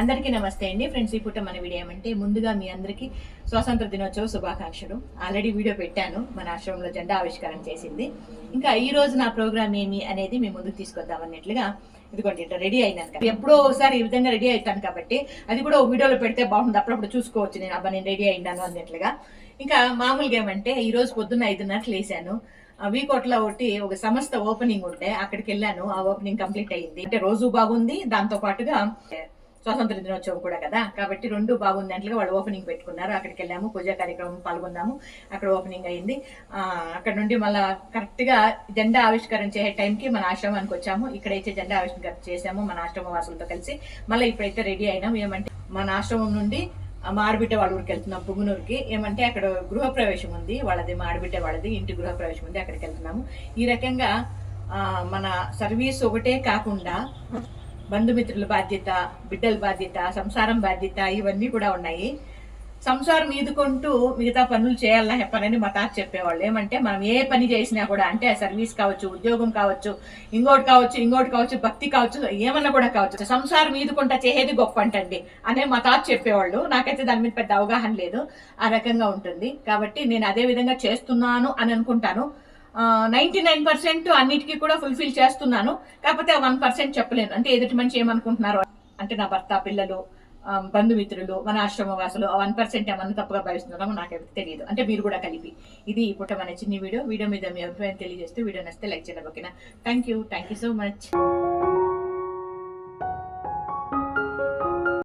అందరికీ నమస్తే అండి. ఫ్రెండ్స్ ఈ పూట మన వీడియో ఏమంటే ముందుగా మీ అందరికీ స్వాతంత్ర దినోత్సవ శుభాకాంక్షలు. ఆల్రెడీ వీడియో పెట్టాను మన ఆశ్రమంలో జెండా ఆవిష్కారం చేసింది. ఇంకా ఈ రోజు నా ప్రోగ్రామ్ ఏమి అనేది మేము ముందుకు తీసుకొద్దాం అన్నట్లుగా ఇదిగోండి ఇట్లా రెడీ అయినాను ఎప్పుడో ఒకసారి ఈ విధంగా రెడీ అవుతాను కాబట్టి అది కూడా వీడియోలో పెడితే బాగుంది అప్పుడప్పుడు చూసుకోవచ్చు నేను అబ్బా నేను రెడీ అయినాను అన్నట్లుగా. ఇంకా మామూలుగా ఏమంటే ఈ రోజు పొద్దున్న ఐదున్నరకు లేసాను వీకోట్లో ఒకటి ఒక సంస్థ ఓపెనింగ్ ఉంటే అక్కడికి వెళ్ళాను. ఆ ఓపెనింగ్ కంప్లీట్ అయ్యింది. అంటే రోజు బాగుంది. దాంతో పాటుగా స్వాతంత్ర దినోత్సవం కూడా కదా? కాబట్టి రెండు బాగుంది వాళ్ళు ఓపెనింగ్ పెట్టుకున్నారు. అక్కడికి వెళ్ళాము పూజా కార్యక్రమం పాల్గొన్నాము. అక్కడ ఓపెనింగ్ అయింది. అక్కడ నుండి మళ్ళా కరెక్ట్గా జెండా ఆవిష్కరణ చేసే టైంకి మన ఆశ్రమానికి వచ్చాము. ఇక్కడైతే జెండా ఆవిష్కరణ చేసాము మన ఆశ్రమ వాసులతో కలిసి. మళ్ళీ ఇప్పుడైతే రెడీ అయినాం ఏమంటే మన ఆశ్రమం నుండి మాడబిడ్డ వాళ్ళ ఊరికి వెళ్తున్నాం పుంగునూరుకి ఏమంటే అక్కడ గృహప్రవేశం ఉంది. వాళ్ళది మాడబిడ్డ వాళ్ళది ఇంటి గృహప్రవేశం ఉంది. అక్కడికి వెళ్తున్నాము. ఈ రకంగా మన సర్వీస్ ఒకటే కాకుండా బంధుమిత్రుల బాధ్యత బిడ్డల బాధ్యత సంసారం బాధ్యత ఇవన్నీ కూడా ఉన్నాయి. సంసారం ఈదుకుంటూ మిగతా పనులు చేయాలన్నా చెప్పనని మా తాత చెప్పేవాళ్ళు. ఏమంటే మనం ఏ పని చేసినా కూడా అంటే సర్వీస్ కావచ్చు ఉద్యోగం కావచ్చు ఇంకోటి కావచ్చు ఇంకోటి కావచ్చు భక్తి కావచ్చు ఏమన్నా కూడా కావచ్చు. సంసారం ఈదుకుంటా చేసేది గొప్ప అంటండి అనే మా తాత చెప్పేవాళ్ళు. నాకైతే దాని మీద పెద్ద అవగాహన లేదు. ఆ రకంగా ఉంటుంది. కాబట్టి నేను అదే విధంగా చేస్తున్నాను అని అనుకుంటాను. నైన్టీ నైన్ పర్సెంట్ అన్నిటికీ కూడా ఫుల్ఫిల్ చేస్తున్నాను. కాకపోతే వన్ పర్సెంట్ చెప్పలేను. అంటే ఎదుటి మనిషి ఏమనుకుంటున్నారు అంటే నా భర్త పిల్లలు బంధుమిత్రులు మన ఆశ్రమ వాసులు వన్ పర్సెంట్ ఏమన్నా తప్పుగా భావిస్తున్నారో నాకు తెలియదు. అంటే మీరు కూడా కలిపి. ఇది ఈ పూట మన చిన్న వీడియో. వీడియో మీద మీ అభిప్రాయం తెలియజేస్తూ వీడియో నచ్చితే లైక్ చేయడం. ఓకేనా? Thank you thank you so much